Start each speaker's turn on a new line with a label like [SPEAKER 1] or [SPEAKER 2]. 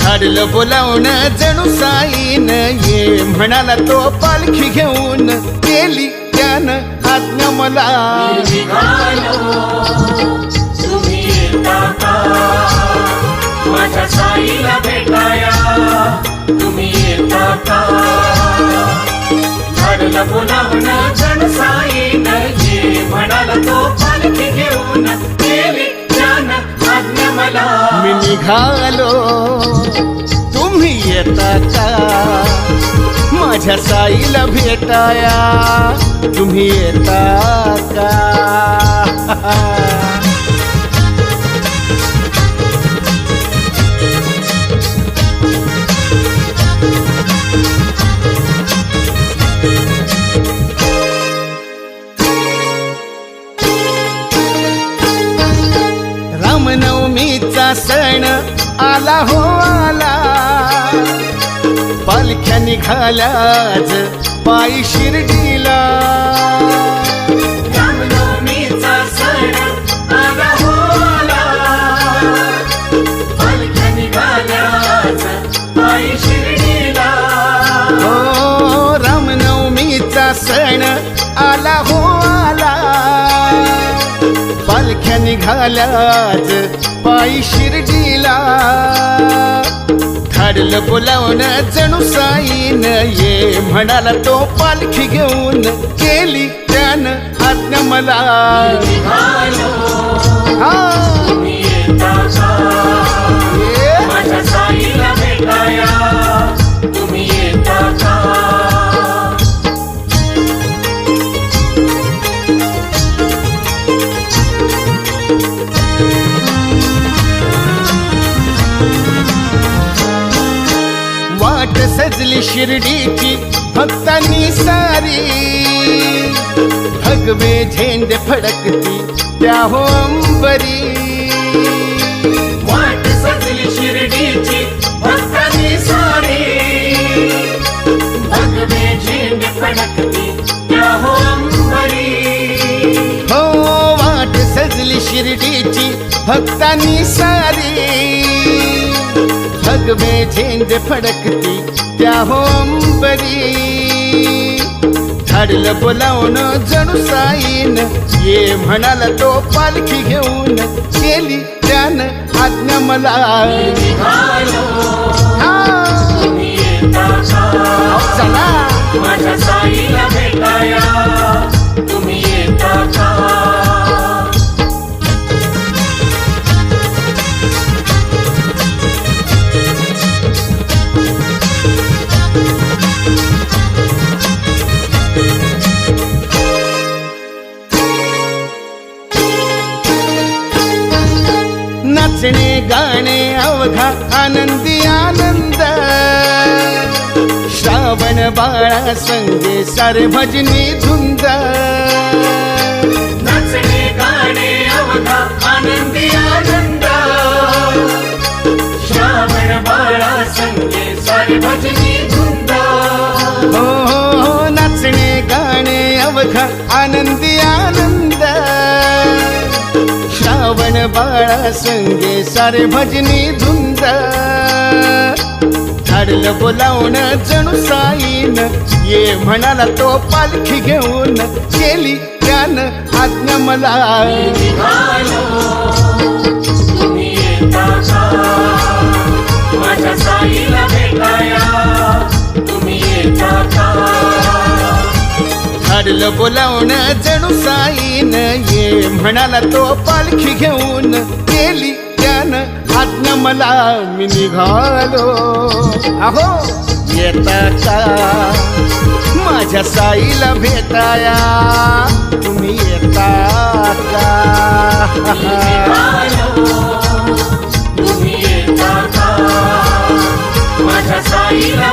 [SPEAKER 1] धाडलं बोलावून जणू साईन ये. म्हणाला तो पालखी घेऊन केली त्यानं आज्ञा मला.
[SPEAKER 2] माझ्या साईला भेटाया तुम्ही येता का जण साईन ये. म्हणाला तो पालखी घेऊन केली मला
[SPEAKER 1] मी निघालो. तुम्ही येता का? माझ्या साईला भेटाया. तुम्ही येता का? रामनवमीचा सण आला हो आला पालख्या निघाल्याच पायी शिर्डीला
[SPEAKER 2] रामनवमीचा सण आला हो आला. पालख्या निघाल्याच पायी शिर्डीला.
[SPEAKER 1] हो रामनवमीचा सण पालख्या निघाल्याच पायी शिर्डीला. ठरलं बोलावून जणू साईन ये म्हणाला तो पालखी घेऊन केली त्यानं आज्ञा मला. हा. वाट सजली शिर्डीची भक्तांनी सारी. भगवे झेंड फडकती त्या हो अंबरी.
[SPEAKER 2] भक्तांनी सारी. भगवे झेंडे फडकती त्या हो अंबरी
[SPEAKER 1] झाडलं बोलावणं जणू साईन ये म्हणाला तो पालखी घेऊन केली त्यानं आज्ञा मला हा चला.
[SPEAKER 2] माझ्या साईला भेटाया.
[SPEAKER 1] नाचणे गाणे अवघा आनंदी आनंद. श्रावण बाळा संगे सारे भजनी धुंद.
[SPEAKER 2] नाचणे गाणे अवघा आनंदी आनंद. श्रावण बाळा संगे सारी भजनी धुंद.
[SPEAKER 1] हो हो, हो नाचणे गाणे अवघा आनंदी आनंद बाळा संगे सारे भजनी धुंद. धाडलं बोलावण जणू साईन ये म्हणाला तो पालखी घेऊन. केली त्यान आज्ञा मला धाडलं बोलावण जणू साईन ये म्हणाला तो पालखी घेऊन केली त्यानं. आज्ञा मला मी निघालो. अहो येता का माझ्या साईला भेटाया. तुम्ही येता का
[SPEAKER 2] माझ्या माझ्या साईला